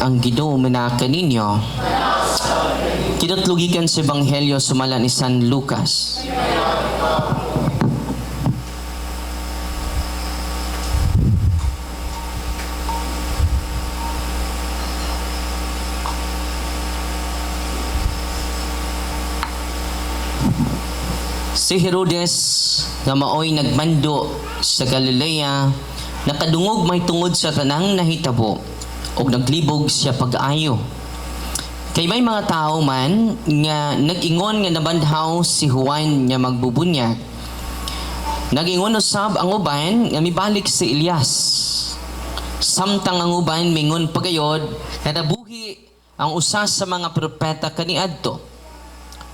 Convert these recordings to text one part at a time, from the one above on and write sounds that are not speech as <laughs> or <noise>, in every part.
ang Ginoo manaka ninyo. Kinatlugikan sa Ebanghelyo sumala ni San Lucas. Si Herodes nga maoy nagmando sa Galilea nakadungog may tungod sa tanang nahitabo ug naglibog siya pag-ayo. Kay may mga tao man nga nag-ingon nga nabandhaw si Juan nga magbubunyag. Nag-ingon usab ang uban nga mibalik si Elias. Samtang ang uban mingon pagayod nga nabuhi ang usa sa mga propeta kaniadto.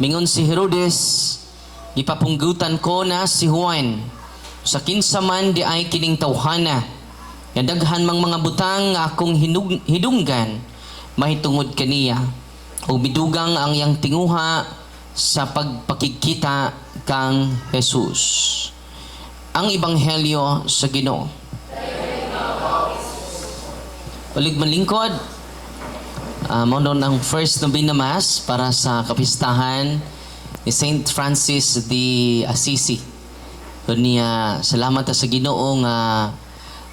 Mingon si Herodes, ipapunggutan ko na si Juan. Sa kinsa man di ay kining tawhana. Nga daghan mang mga butang nga akong hinug, hidunggan, mahitungod kaniya. O bidugang ang yang tinguha sa pagpakikita kang Jesus. Ang Ebanghelyo sa Ginoo. Ulig malingkod, uh, mo ang first novena mass para sa kapistahan ni Saint Francis de Assisi. So niya salamat sa Ginoo nga uh,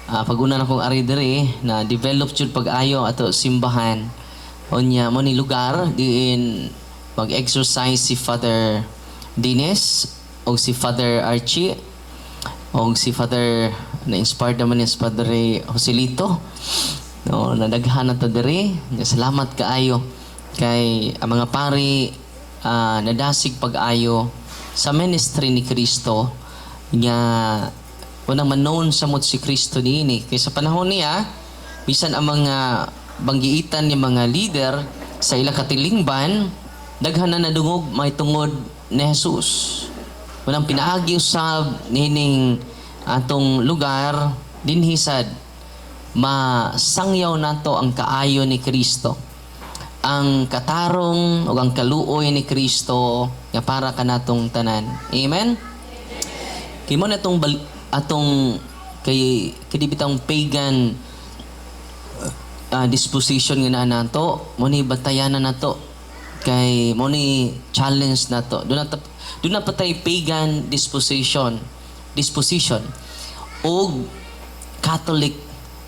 paguna na kong ari diri na develop jud pag-ayo ato simbahan. Unya mo ni lugar diin mag-exercise si Father Dines o si Father Archie o si Father na-inspired naman ni si Father Joselito. No, nadaghan na to diri. Salamat kaayo kay ang mga pari ah, nadasig pag-ayo sa ministry ni Kristo nga unang manon sa mot si Kristo niini. Kay sa panahon niya, bisan ang mga banggiitan ni mga leader sa ila katilingban, daghan na nadungog may tungod ni Jesus. Unang pinaagi usab nining atong lugar dinhisad masangyaw nato ang kaayo ni Kristo ang katarong o ang kaluoy ni Kristo nga para kanatong tanan. Amen? Kay mo na itong atong kay kidibitang pagan uh, disposition nga na nato, mo ni batayan na nato kay mo ni challenge nato. Do na do na patay pagan disposition disposition o Catholic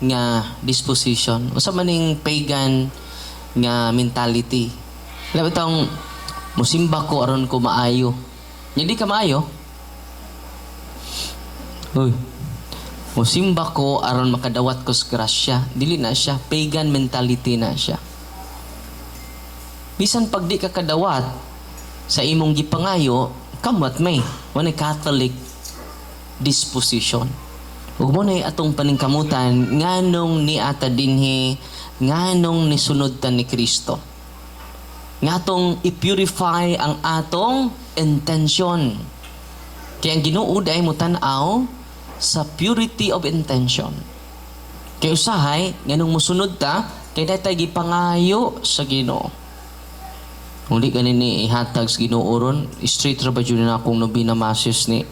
nga disposition. Usa man ning pagan nga mentality. Labi tong musimba ko aron ko maayo. Hindi ka maayo. Uy. Musimba ko aron makadawat ko sa grasya. Dili na siya pagan mentality na siya. Bisan pag di ka kadawat sa imong gipangayo, kamot may. Wala Catholic disposition. Ug mo na atong paningkamutan nganong ni ata dinhi nganong ni sunod ta ni Kristo. Ngatong i-purify ang atong intention. Kaya ang Ginoo ay mo tan-aw sa purity of intention. Kaya usahay nganong musunod ta kay datay gipangayo sa Ginoo. Di ganin ni ihatag sa Ginoo ron, straight ra ba jud na akong nobina masses ni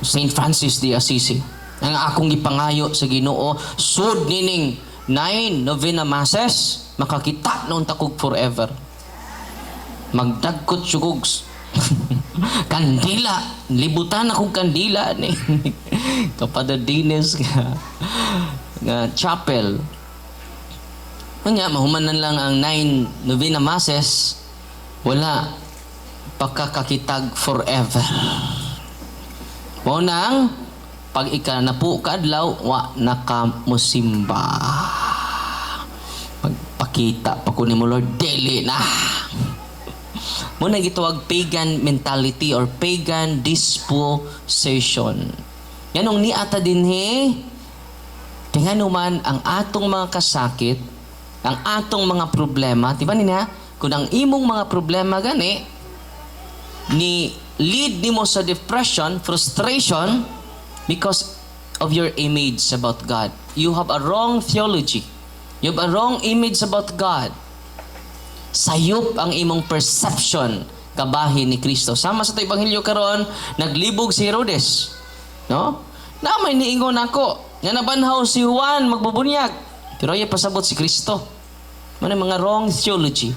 St. Francis de Assisi. Ang akong gipangayo sa Ginoo, sud nining nine novena masses, makakita noon takog forever. Magdagkot sugog <laughs> kandila, libutan akong kandila ni <laughs> Kapada Dines nga, nga chapel. Kanya, mahumanan lang ang nine novena masses, wala pakakakitag forever. Mo nang pag ika na po kadlaw wa nakamusimba. Magpakita pa ko ni mo Lord dili na. Mo na gitawag pagan mentality or pagan disposition. Yanong ni ata dinhi tingnan man ang atong mga kasakit, ang atong mga problema, di ba niya? Kung ang imong mga problema gani, ni lead nimo sa depression, frustration because of your image about God. You have a wrong theology. You have a wrong image about God. Sayop ang imong perception kabahin ni Kristo. Sama sa ebanghelyo karon, naglibog si Herodes. No? Na may niingon ako, nga nabanhaw si Juan magbubunyag. Pero ay pasabot si Kristo. Ano yung mga wrong theology.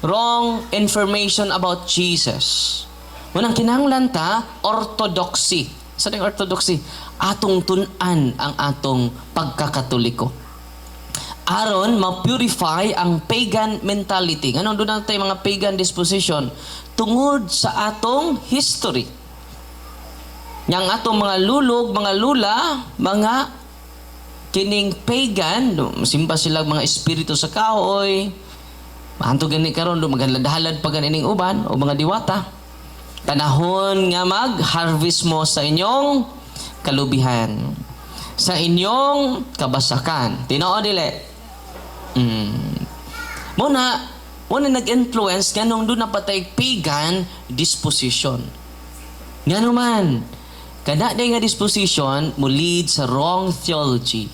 Wrong information about Jesus. Unang kinahanglan ta, orthodoxy. Sa ding orthodoxy? Atong tunan ang atong pagkakatoliko. Aron ma-purify ang pagan mentality. Anong doon natin mga pagan disposition? Tungod sa atong history. Yang atong mga lulog, mga lula, mga kining pagan, simba sila mga espiritu sa kahoy, Mahanto gani karon do maghalad pa ganing uban o mga diwata. Panahon nga mag-harvest mo sa inyong kalubihan. Sa inyong kabasakan. Tinoo dili. Mm. Muna, muna nag-influence kanong doon napatay pagan disposition. Nga naman, kada day nga disposition mo lead sa wrong theology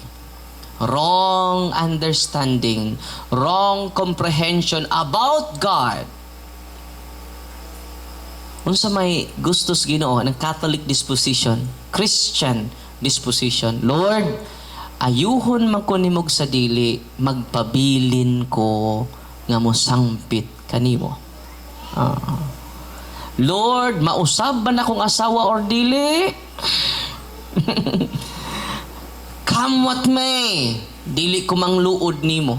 wrong understanding, wrong comprehension about God. Unsa may gustos Ginoo ng Catholic disposition, Christian disposition. Lord, ayuhon man ko nimog sa dili, magpabilin ko nga mosangpit kanimo. Ah. Lord, mausab ba na akong asawa or dili? <laughs> Come what may, dili ko mangluod nimo.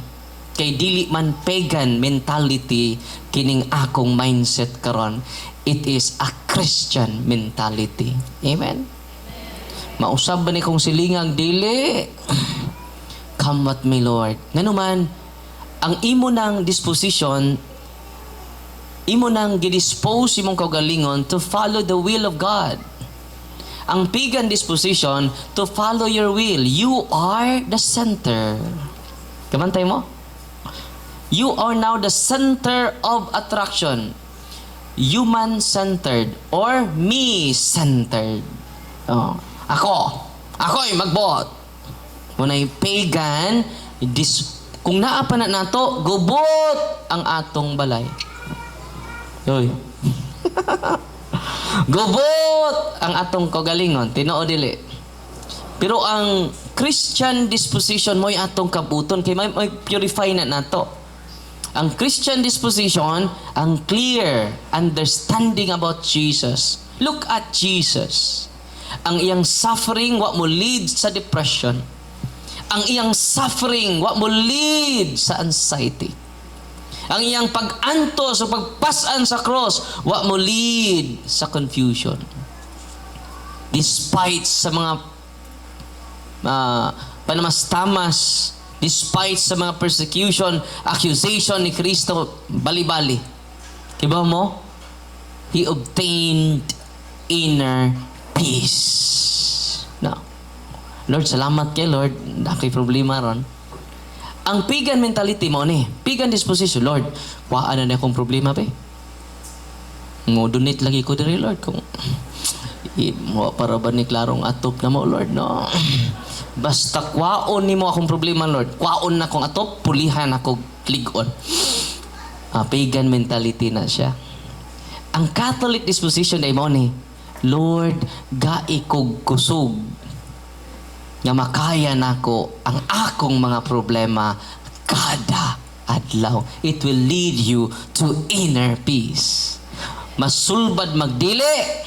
Kay dili man pagan mentality kining akong mindset karon. It is a Christian mentality. Amen. Mausab ba ni kong silingang dili? Come what may, Lord. Ngano man, ang imo ng disposition, imo nang gidispose imong kaugalingon to follow the will of God ang pagan disposition to follow your will. You are the center. Kamantay mo? You are now the center of attraction. Human-centered or me-centered. Oh. Ako. Ako ay magbuot. Muna'y pagan, dis, kung naa pa na nato, gubot ang atong balay. Hoy. <laughs> Gubot ang atong kagalingon, tinoo dili. Pero ang Christian disposition mo'y atong kabuton kay may, may purify na nato. Ang Christian disposition, ang clear understanding about Jesus. Look at Jesus. Ang iyang suffering wa mo lead sa depression. Ang iyang suffering wa mo lead sa anxiety. Ang iyang pag-anto sa pagpasan sa cross, wa mo lead sa confusion. Despite sa mga uh, panamastamas, despite sa mga persecution, accusation ni Kristo, bali-bali. Kiba mo? He obtained inner peace. No. Lord, salamat kay Lord. Nakay problema ron. Ang pagan mentality mo ni, pagan disposition, Lord, waan na akong problema ba? Donate lagi ko diri Lord kung mo para ba ni klarong atop na mo Lord no. Basta kwaon ni mo akong problema Lord. Kwaon na akong atop, pulihan ako kligon. Ah, pagan mentality na siya. Ang Catholic disposition ay mo ni, Lord, gaikog kusog nga makaya nako ang akong mga problema kada adlaw. It will lead you to inner peace. Masulbad magdili,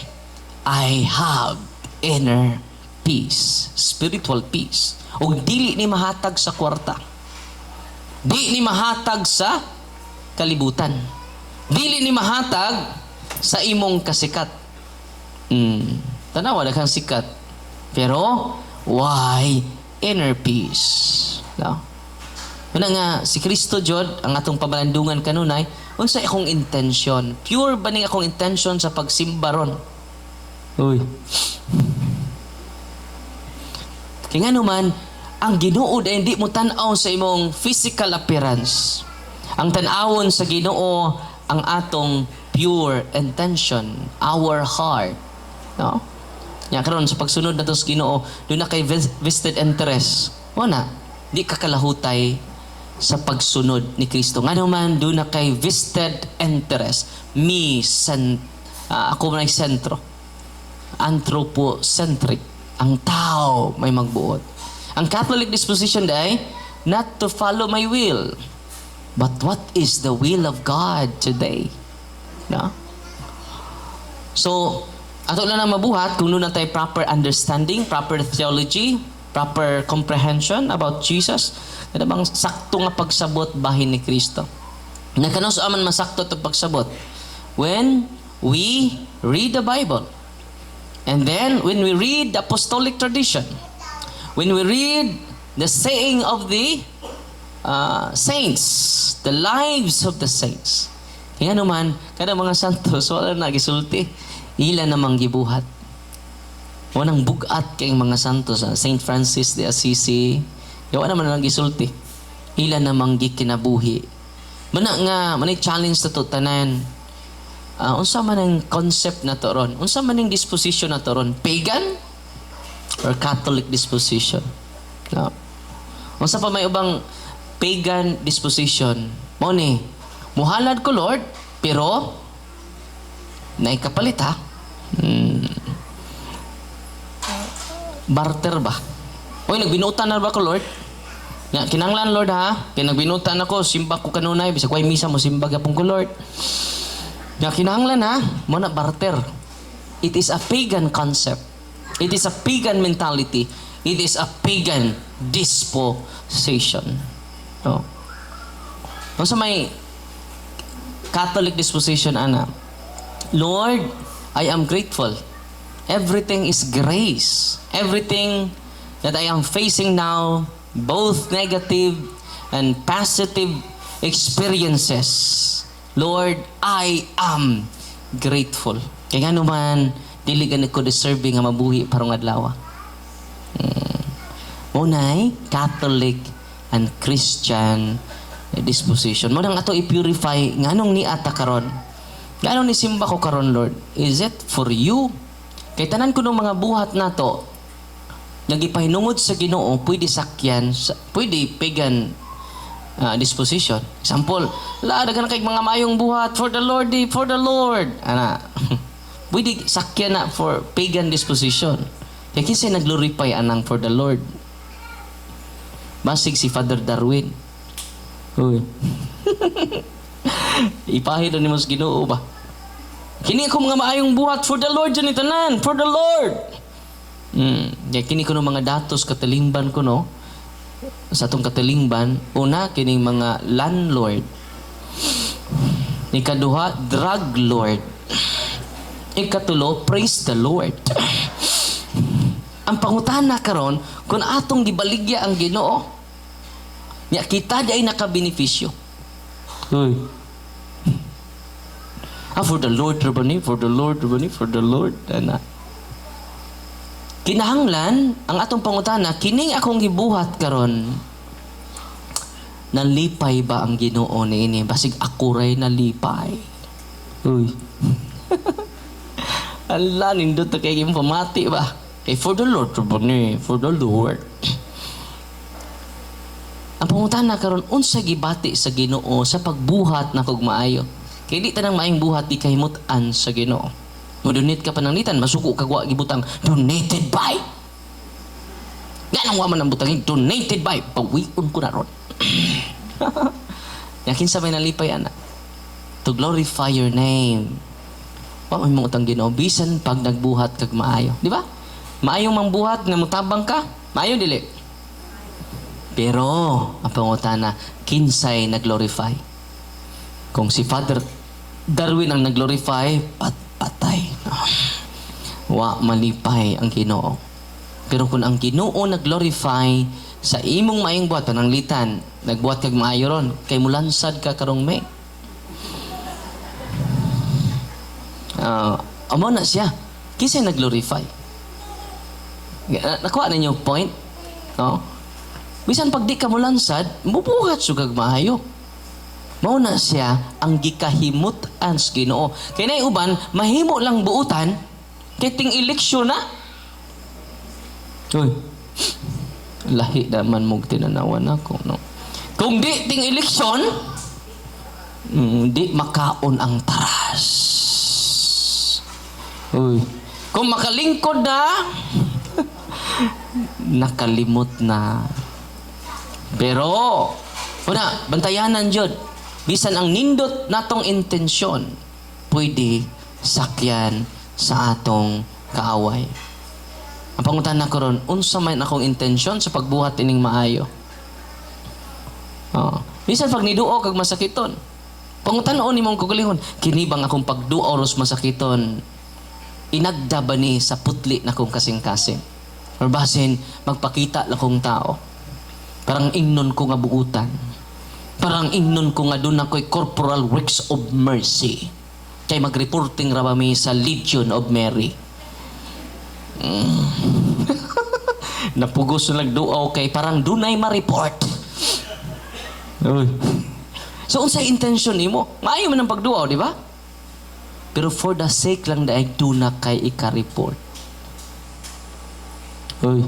I have inner peace, spiritual peace. Ug dili ni mahatag sa kwarta. Di ni mahatag sa kalibutan. Dili ni mahatag sa imong kasikat. Mm. Tanawa na kang sikat. Pero why inner peace. No? Una nga, si Kristo Jod, ang atong pabalandungan kanunay, unsa akong intention? Pure ba ning akong intention sa pagsimba ron? Uy. Kaya nga naman, ang ginuod ay hindi mo tanaw sa imong physical appearance. Ang tanawon sa ginoo, ang atong pure intention, our heart. No? Nya karon sa pagsunod na sa Ginoo, do na kay vested interest. Wala, di ka kalahutay sa pagsunod ni Kristo. Nga naman, do na kay vested interest. Me, sen, uh, ako may sentro. Anthropocentric. Ang tao may magbuot. Ang Catholic disposition day, not to follow my will, but what is the will of God today? No? So, ato lang na mabuhat kung na tayo proper understanding, proper theology, proper comprehension about Jesus. Ano bang sakto nga pagsabot bahin ni Kristo? Nakano sa aman masakto to pagsabot? When we read the Bible, and then when we read the apostolic tradition, when we read the saying of the uh, saints, the lives of the saints. Nga naman, kada mga santos, wala na gisulti. Ila namang gibuhat. Wanang bugat kay mga santos, Saint Francis de Assisi, yawa naman lang gisulti. Ila namang gikinabuhi. Mana nga, manay challenge na to tanan. Ah, unsa man ang concept na to ron? Unsa man ang disposition na to ron? Pagan or Catholic disposition? No. Unsa pa may ubang pagan disposition? Mo ni, muhalad ko Lord, pero naikapalit ha. Hmm. Barter ba? Oy, nagbinutan na ba ko Lord? Nga, kinanglan Lord ha. Kaya nagbinutan ako, simba ko kanunay. Bisa ko ay misa mo, simba gapong ko Lord. Nga, kinanglan ha. Mo na barter. It is a pagan concept. It is a pagan mentality. It is a pagan disposition. No? Kung sa may Catholic disposition, ana, Lord, I am grateful. Everything is grace. Everything that I am facing now, both negative and positive experiences, Lord, I am grateful. Kaya nga naman, dili ganit ko deserving nga mabuhi parang adlaw. Hmm. Unay, Catholic and Christian disposition. Mo nang ato i-purify nganong ni ata karon. Nganong ni simba ko karon Lord? Is it for you? Kay tanan ko ng mga buhat nato nagipahinungod sa Ginoo pwede sakyan sa, pwede pagan ah, disposition. Example, la dagan kay mga mayong buhat for the Lord, di, for the Lord. Ana. <laughs> pwede sakyan na for pagan disposition. Kaya kinsa naglorify anang for the Lord. Basig si Father Darwin. Uy. <laughs> Ipahid ni mas Ginoo ba? Kini ko mga maayong buhat for the Lord dyan tanan, for the Lord. Hmm, ya kini ko no mga datos katalingban ko no. Sa atong katalingban, una kining mga landlord. Ikaduha, drug lord. Ikatulo, praise the Lord. ang pangutana karon kung atong gibaligya ang Ginoo, nya kita di ay nakabenepisyo. Uy. Ah, for the Lord, Rabani, for the Lord, Rabani, for the Lord. Ana. Kinahanglan, ang atong pangutana, kining akong gibuhat karon nalipay ba ang ginoo ni ini? Basig ako ray nalipay. Uy. <laughs> Ala, nindot na kay pamati ba? Kay for the Lord, Rabani, for the Lord. Ang pangutana karon unsa gibati sa Ginoo sa pagbuhat na kog maayo. Kay di tanang maayong buhat di kahimutan sa Ginoo. Mo-donate ka pananglitan, masuko ka wa gibutang donated by. Nga nang wa man ang butangin donated by. Pawion ko na ron. <laughs> Yakin sa may nalipay ana. To glorify your name. Wa mga utang Ginoo bisan pag nagbuhat kag maayo, di ba? Maayong mangbuhat nga mutabang ka, maayo dili. Pero, ang pangutana, kinsay nag-glorify. Kung si Father Darwin ang nag-glorify, pat patay. Wa malipay ang Ginoo. Pero kung ang Ginoo nag-glorify sa imong maayong buhat ng litan, nagbuhat kag maayo ron, kay mulansad ka karong may. Ah, amo na siya. Kinsay nag-glorify. Nakuha ninyo point? No? Bisan pag di ka mo lansad, mubuhat sugag maayo. Mao na siya ang gikahimut-an sa Ginoo. Kay nay uban mahimo lang buutan kay ting eleksyon na. Uy. Lahi naman mong tinanawan ako, no? Kung di ting eleksyon, mm, di makaon ang taras. Uy. Kung makalingkod na, <laughs> nakalimot na. Pero, una, bantayanan jud. Bisan ang nindot natong intensyon, pwede sakyan sa atong kaaway. Ang pangutan na ko ron, unsa man akong intensyon sa pagbuhat ining maayo. Oh. Bisan pag niduo kag masakiton. Pangutan-on ni mong kugalihon, kini bang akong pagduo ros masakiton, inagda ba ni sa putli na kong kasing-kasing? Or basin, magpakita la kong tao. Parang ingnon ko nga buutan. Parang ingnon ko nga doon ako'y corporal works of mercy. Kay mag-reporting ra mi sa Legion of Mary. Mm. <laughs> Napugos na nagduaw kay parang dunay ma-report. So, unsay intention nimo? Maayo man ang pagduaw, di ba? Pero for the sake lang na do na kay ika-report. Uy.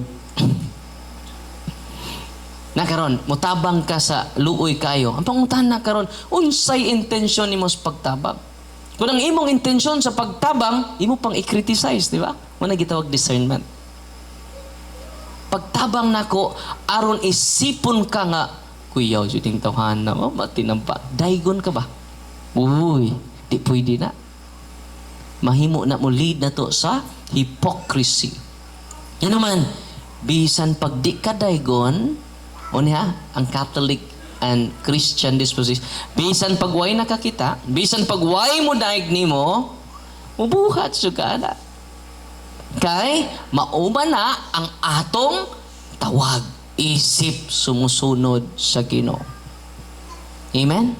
Na karon mutabang ka sa luoy kayo. Ang panguntahan na karon, unsay intensyon nimo sa pagtabang? Kung ang imong intensyon sa pagtabang, imo pang i-criticize, di ba? Muna gitawag discernment. Pagtabang nako aron isipon ka nga kuyaw juting tawhan na oh, matinampa. Daigon ka ba? Uy, di pwede na. Mahimo na mo lead na to sa hypocrisy. Yan naman, bisan pag di ka daigon, o niya, ang Catholic and Christian disposition, bisan pag way nakakita, bisan pag way mo daig nimo, mubuhat suga na. Kay mauma na ang atong tawag, isip sumusunod sa Ginoo. Amen.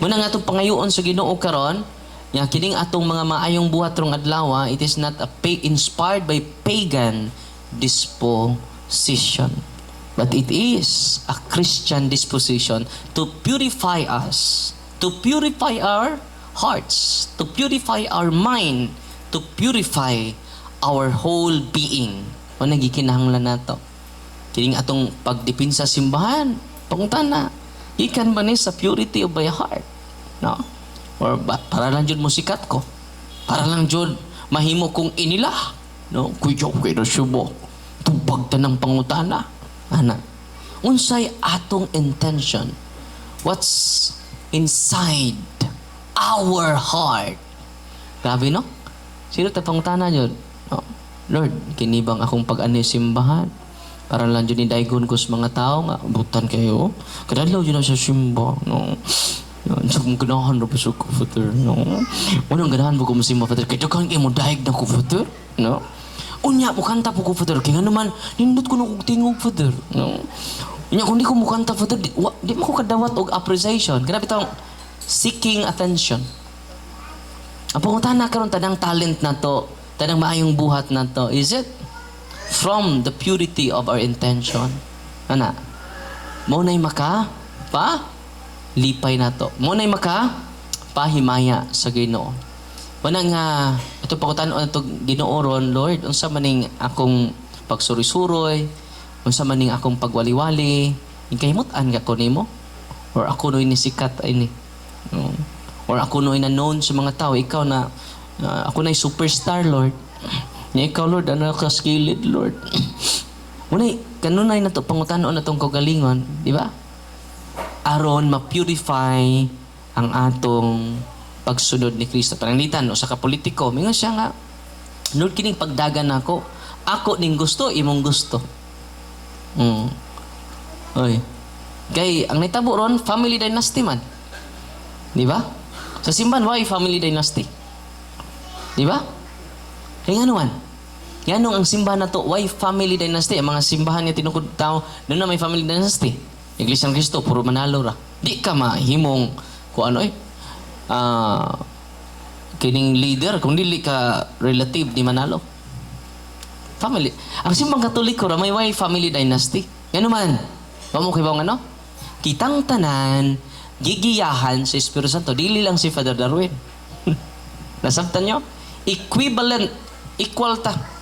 Muna nga itong pangayoon sa Ginoo karon, nga kining atong mga maayong buhat rong adlaw, it is not a pa- inspired by pagan disposition. But it is a Christian disposition to purify us, to purify our hearts, to purify our mind, to purify our whole being. O nagikinahanglan nato. Kining atong pagdipin sa simbahan, panguntan na, ikan ba ni sa purity of my heart? No? Or ba, para lang jud mo sikat ko. Para lang jud mahimo kong inila. No? Kuyaw kayo na subo. Tubag ta ng pangutana. Ana. Unsay atong intention? What's inside our heart? Grabe, no? Sino ta pangutana jud? No? Lord, kinibang akong pag-ani simbahan. Para lang dyan ni Daigon ko sa mga tao nga, butan kayo. Kadalaw na sa simba, no? Kong ganahan na pa sa kufater, no? Unang ganahan mo ko masimba, Father, kaya kang imo daig na kufater, no? Unya, mukanta po kufater, kaya nga naman, nindot ko na kong tingog, Father, no? Unya, kung di ko mukanta, Father, di, wa, di ko kadawat og appreciation. Kaya bitang seeking attention. Ang panguntahan na karon tanang talent na to, tanang maayong buhat na to, is it from the purity of our intention? Ana, mo na'y maka pa lipay na to. Mo na'y maka pahimaya sa Ginoo. Wala nga ito pakutanon ito Ginoo ron, Lord, unsa maning akong pagsuri-suroy, unsa maning akong pagwaliwali, ingkahimutan ka ko nimo or ako noy ni sikat ay ni. No? Or ako noy na known sa mga tao, ikaw na na ako na superstar, Lord. Nga ikaw, Lord, ano ka skilled, Lord. <sniffs> Munay, kanunay na to, pangutanon na tong kagalingon, di ba? Aron ma-purify ang atong pagsunod ni Kristo. Pananglitan, o sa kapolitiko, mingon siya nga, Lord, kining pagdagan ako, ako ning gusto, imong gusto. Mm. Oy. Kay, ang naitabo ron, family dynasty man. Di ba? Sa simbahan, why family dynasty? Di ba? Kaya nga naman. Yan nung ang simbahan na to, why family dynasty? Ang mga simbahan nga tinukod tao, doon na may family dynasty. Iglesia ng Cristo, puro manalo ra. Di ka mahimong, kung ano eh, ah, kining leader, kung dili ka relative, di manalo. Family. Ang simbang katoliko ra, may why family dynasty. Yan naman. Pamukhi ba ang ano? Kitang tanan, gigiyahan sa Espiritu Santo. Dili lang si Father Darwin. <laughs> Nasabtan nyo? Equivalent. Equal ta.